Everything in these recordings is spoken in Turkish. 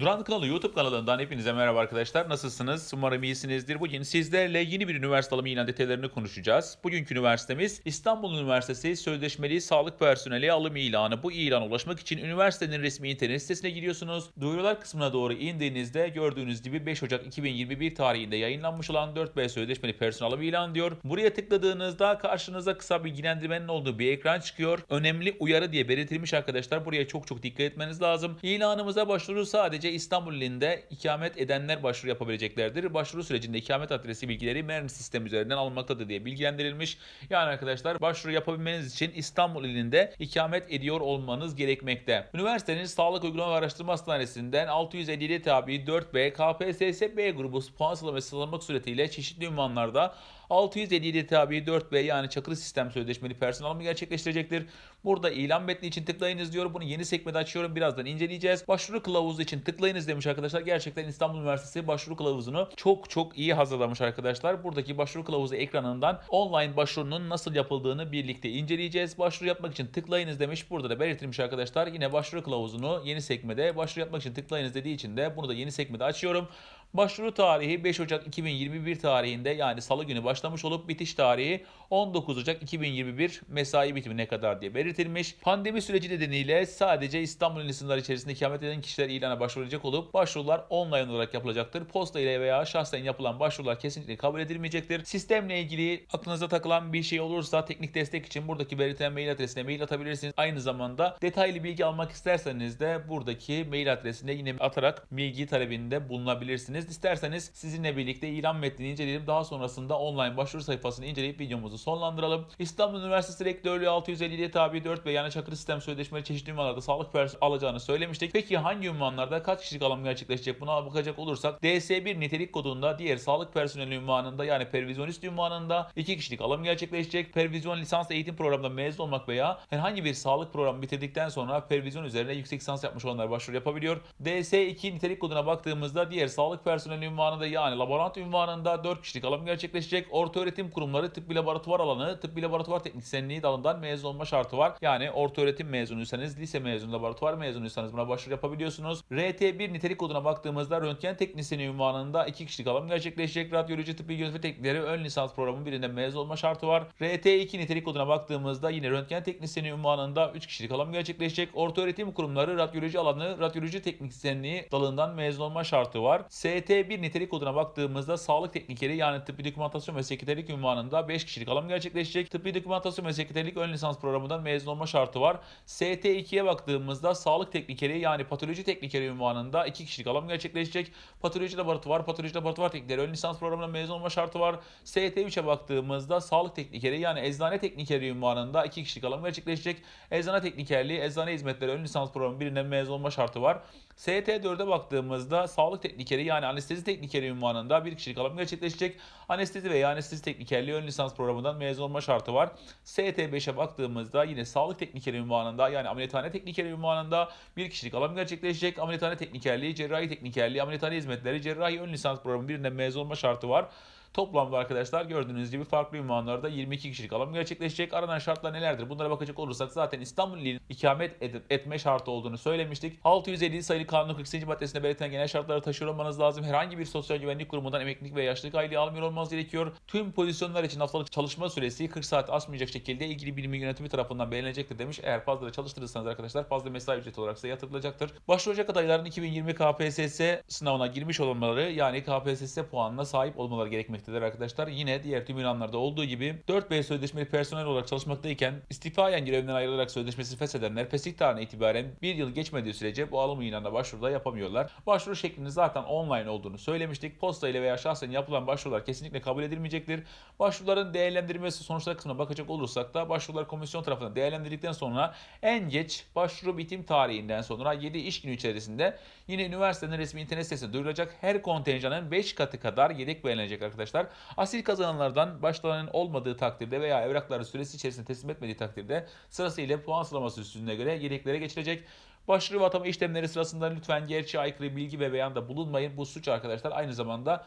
Duran Kanalı YouTube kanalından hepinize merhaba arkadaşlar. Nasılsınız? Umarım iyisinizdir. Bugün sizlerle yeni bir üniversite alımı ilan detaylarını konuşacağız. Bugünkü üniversitemiz İstanbul Üniversitesi Sözleşmeli Sağlık Personeli alım ilanı. Bu ilana ulaşmak için üniversitenin resmi internet sitesine giriyorsunuz. Duyurular kısmına doğru indiğinizde gördüğünüz gibi 5 Ocak 2021 tarihinde yayınlanmış olan 4B Sözleşmeli Personel alım ilanı diyor. Buraya tıkladığınızda karşınıza kısa bilgilendirmenin olduğu bir ekran çıkıyor. Önemli uyarı diye belirtilmiş arkadaşlar. Buraya çok çok dikkat etmeniz lazım. İlanımıza başvuru sadece İstanbul ilinde ikamet edenler başvuru yapabileceklerdir. Başvuru sürecinde ikamet adresi bilgileri MERN sistem üzerinden alınmaktadır diye bilgilendirilmiş. Yani arkadaşlar başvuru yapabilmeniz için İstanbul ilinde ikamet ediyor olmanız gerekmekte. Üniversitenin Sağlık Uygulama ve Araştırma Hastanesi'nden 657 tabi 4B KPSS B grubu puan sıralaması alınmak suretiyle çeşitli ünvanlarda 657 tabi 4B yani çakılı sistem sözleşmeli personel alımı gerçekleştirecektir. Burada ilan metni için tıklayınız diyor. Bunu yeni sekmede açıyorum. Birazdan inceleyeceğiz. Başvuru kılavuzu için tıklayınız demiş arkadaşlar. Gerçekten İstanbul Üniversitesi başvuru kılavuzunu çok çok iyi hazırlamış arkadaşlar. Buradaki başvuru kılavuzu ekranından online başvurunun nasıl yapıldığını birlikte inceleyeceğiz. Başvuru yapmak için tıklayınız demiş. Burada da belirtilmiş arkadaşlar. Yine başvuru kılavuzunu yeni sekmede başvuru yapmak için tıklayınız dediği için de bunu da yeni sekmede açıyorum. Başvuru tarihi 5 Ocak 2021 tarihinde yani salı günü başlamış olup bitiş tarihi 19 Ocak 2021 mesai bitimine kadar diye belirtilmiş. Pandemi süreci nedeniyle sadece İstanbul il sınırları içerisinde ikamet eden kişiler ilana başvuracak olup başvurular online olarak yapılacaktır. Posta ile veya şahsen yapılan başvurular kesinlikle kabul edilmeyecektir. Sistemle ilgili aklınıza takılan bir şey olursa teknik destek için buradaki belirtilen mail adresine mail atabilirsiniz. Aynı zamanda detaylı bilgi almak isterseniz de buradaki mail adresine yine atarak bilgi talebinde bulunabilirsiniz. İsterseniz sizinle birlikte ilan metnini inceleyelim. Daha sonrasında online başvuru sayfasını inceleyip videomuzu sonlandıralım. İstanbul Üniversitesi Rektörlüğü 657 tabi 4 ve yani Çakır Sistem Sözleşmeli çeşitli ünvanlarda sağlık personeli alacağını söylemiştik. Peki hangi ünvanlarda kaç kişilik alım gerçekleşecek? Buna bakacak olursak DS1 nitelik kodunda diğer sağlık personeli ünvanında yani pervizyonist ünvanında 2 kişilik alım gerçekleşecek. Pervizyon lisans eğitim programında mezun olmak veya herhangi bir sağlık programı bitirdikten sonra pervizyon üzerine yüksek lisans yapmış olanlar başvuru yapabiliyor. DS2 nitelik koduna baktığımızda diğer sağlık personeli ünvanında yani laborant ünvanında 4 kişilik alım gerçekleşecek. Orta öğretim kurumları tıbbi laboratuvar alanı, tıbbi laboratuvar teknisyenliği dalından mezun olma şartı var. Yani orta öğretim mezunuysanız, lise mezunu, laboratuvar mezunuysanız buna başvuru yapabiliyorsunuz. RT1 nitelik koduna baktığımızda röntgen teknisyeni ünvanında 2 kişilik alım gerçekleşecek. Radyoloji tıbbi yönetim teknikleri ön lisans programı birinde mezun olma şartı var. RT2 nitelik koduna baktığımızda yine röntgen teknisyeni ünvanında 3 kişilik alım gerçekleşecek. Orta öğretim kurumları radyoloji alanı, radyoloji teknisyenliği dalından mezun olma şartı var. ST1 nitelik koduna baktığımızda sağlık teknikeri yani tıbbi dokümantasyon ve sekreterlik ünvanında 5 kişilik alım gerçekleşecek. Tıbbi dokümantasyon ve sekreterlik ön lisans programından mezun olma şartı var. ST2'ye baktığımızda sağlık teknikeri yani patoloji teknikeri ünvanında 2 kişilik alım gerçekleşecek. Patoloji laboratuvar, patoloji laboratuvar teknikeri ön lisans programından mezun olma şartı var. ST3'e baktığımızda sağlık teknikeri yani eczane teknikeri ünvanında 2 kişilik alım gerçekleşecek. Eczane teknikerliği, eczane hizmetleri ön lisans programı birinden mezun olma şartı var. ST4'e baktığımızda sağlık teknikeri yani anestezi teknikeri ünvanında bir kişilik alım gerçekleşecek. Anestezi veya anestezi teknikerliği ön lisans programından mezun olma şartı var. ST5'e baktığımızda yine sağlık teknikeri ünvanında yani ameliyathane teknikeri ünvanında bir kişilik alım gerçekleşecek. Ameliyathane teknikerliği, cerrahi teknikerliği, ameliyathane hizmetleri, cerrahi ön lisans programı birinden mezun olma şartı var. Toplamda arkadaşlar gördüğünüz gibi farklı ünvanlarda 22 kişilik alım gerçekleşecek. Aranan şartlar nelerdir? Bunlara bakacak olursak zaten İstanbul ilinin ikamet edip etme şartı olduğunu söylemiştik. 650 sayılı kanunun 48. maddesinde belirtilen genel şartları taşıyor olmanız lazım. Herhangi bir sosyal güvenlik kurumundan emeklilik ve yaşlılık aylığı almıyor olmanız gerekiyor. Tüm pozisyonlar için haftalık çalışma süresi 40 saat aşmayacak şekilde ilgili bilimin yönetimi tarafından belirlenecektir demiş. Eğer fazla çalıştırırsanız arkadaşlar fazla mesai ücreti olarak size yatırılacaktır. Başvuracak adayların 2020 KPSS sınavına girmiş olmaları yani KPSS puanına sahip olmaları gerekmektedir arkadaşlar. Yine diğer tüm ilanlarda olduğu gibi 4B sözleşmeli personel olarak çalışmaktayken istifayen görevinden ayrılarak sözleşmesini feshedenler pesik tarihine itibaren bir yıl geçmediği sürece bu alım ilanına başvuruda yapamıyorlar. Başvuru şeklinin zaten online olduğunu söylemiştik. Posta ile veya şahsen yapılan başvurular kesinlikle kabul edilmeyecektir. Başvuruların değerlendirilmesi sonuçları kısmına bakacak olursak da başvurular komisyon tarafından değerlendirildikten sonra en geç başvuru bitim tarihinden sonra 7 iş günü içerisinde yine üniversitenin resmi internet sitesine duyurulacak her kontenjanın 5 katı kadar yedek verilecek arkadaşlar. Asil kazananlardan başlarının olmadığı takdirde veya evrakları süresi içerisinde teslim etmediği takdirde sırasıyla puan sıralaması üstüne göre yedeklere geçilecek. Başvuru ve atama işlemleri sırasında lütfen gerçeğe aykırı bilgi ve beyanda bulunmayın. Bu suç arkadaşlar aynı zamanda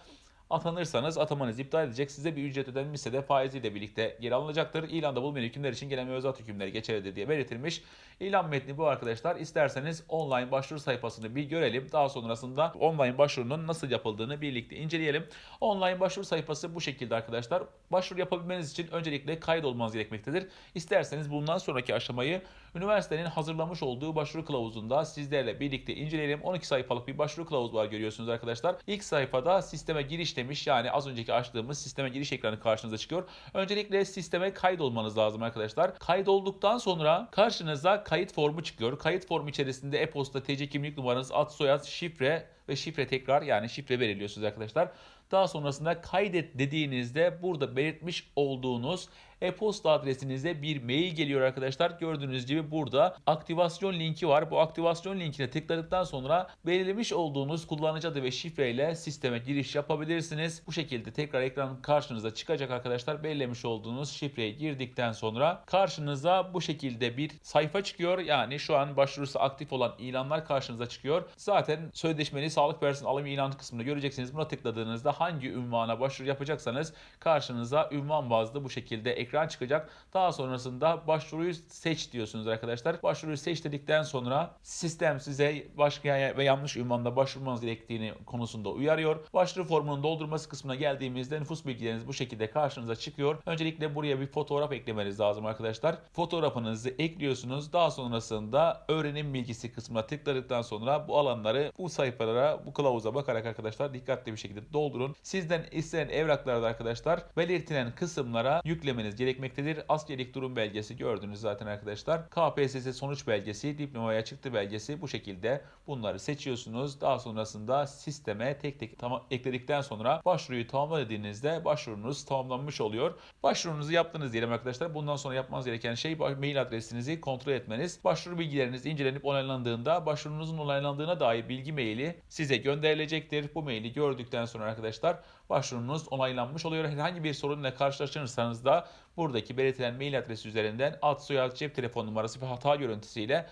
Atanırsanız atamanız iptal edecek. Size bir ücret ödenmişse de faiziyle birlikte geri alınacaktır. İlanda bulunmayan hükümler için gelen ve özat hükümleri geçerlidir diye belirtilmiş. İlan metni bu arkadaşlar. İsterseniz online başvuru sayfasını bir görelim. Daha sonrasında online başvurunun nasıl yapıldığını birlikte inceleyelim. Online başvuru sayfası bu şekilde arkadaşlar. Başvuru yapabilmeniz için öncelikle kaydolmanız gerekmektedir. İsterseniz bundan sonraki aşamayı üniversitenin hazırlamış olduğu başvuru kılavuzunda sizlerle birlikte inceleyelim. 12 sayfalık bir başvuru kılavuzu var görüyorsunuz arkadaşlar. İlk sayfada sisteme giriş demiş. Yani az önceki açtığımız sisteme giriş ekranı karşınıza çıkıyor. Öncelikle sisteme kaydolmanız lazım arkadaşlar. Kaydolduktan sonra karşınıza kayıt formu çıkıyor. Kayıt formu içerisinde e-posta, TC kimlik numaranız, ad, soyad, şifre ve şifre tekrar yani şifre belirliyorsunuz arkadaşlar. Daha sonrasında kaydet dediğinizde burada belirtmiş olduğunuz e-posta adresinize bir mail geliyor arkadaşlar. Gördüğünüz gibi burada aktivasyon linki var. Bu aktivasyon linkine tıkladıktan sonra belirlemiş olduğunuz kullanıcı adı ve şifreyle sisteme giriş yapabilirsiniz. Bu şekilde tekrar ekran karşınıza çıkacak arkadaşlar. Belirlemiş olduğunuz şifreyi girdikten sonra karşınıza bu şekilde bir sayfa çıkıyor. Yani şu an başvurusu aktif olan ilanlar karşınıza çıkıyor. Zaten sözleşmeli sağlık personeli alım ilan kısmını göreceksiniz. Buna tıkladığınızda hangi ünvana başvuru yapacaksanız karşınıza ünvan bazlı bu şekilde ekran çıkacak. Daha sonrasında başvuruyu seç diyorsunuz arkadaşlar. Başvuruyu seç dedikten sonra sistem size başka ve yanlış ünvanda başvurmanız gerektiğini konusunda uyarıyor. Başvuru formunun doldurması kısmına geldiğimizde nüfus bilgileriniz bu şekilde karşınıza çıkıyor. Öncelikle buraya bir fotoğraf eklemeniz lazım arkadaşlar. Fotoğrafınızı ekliyorsunuz. Daha sonrasında öğrenim bilgisi kısmına tıkladıktan sonra bu alanları bu sayfalara, bu kılavuza bakarak arkadaşlar dikkatli bir şekilde doldurun. Sizden istenen evraklarda arkadaşlar belirtilen kısımlara yüklemeniz gerekmektedir. Askerlik durum belgesi gördünüz zaten arkadaşlar. KPSS sonuç belgesi, diplomaya çıktı belgesi bu şekilde bunları seçiyorsunuz. Daha sonrasında sisteme tek tek tamam ekledikten sonra başvuruyu tamamla dediğinizde başvurunuz tamamlanmış oluyor. Başvurunuzu yaptınız diyelim arkadaşlar. Bundan sonra yapmanız gereken şey mail adresinizi kontrol etmeniz. Başvuru bilgileriniz incelenip onaylandığında başvurunuzun onaylandığına dair bilgi maili size gönderilecektir. Bu maili gördükten sonra arkadaşlar başvurunuz onaylanmış oluyor. Herhangi bir sorunla karşılaşırsanız da buradaki belirtilen mail adresi üzerinden ad, soyad, cep telefon numarası ve hata görüntüsüyle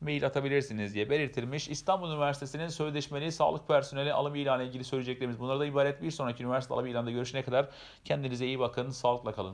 mail atabilirsiniz diye belirtilmiş. İstanbul Üniversitesi'nin sözleşmeli sağlık personeli alım ilanı ilgili söyleyeceklerimiz bunlara da ibaret. Bir sonraki üniversite alım ilanında görüşene kadar kendinize iyi bakın, sağlıkla kalın.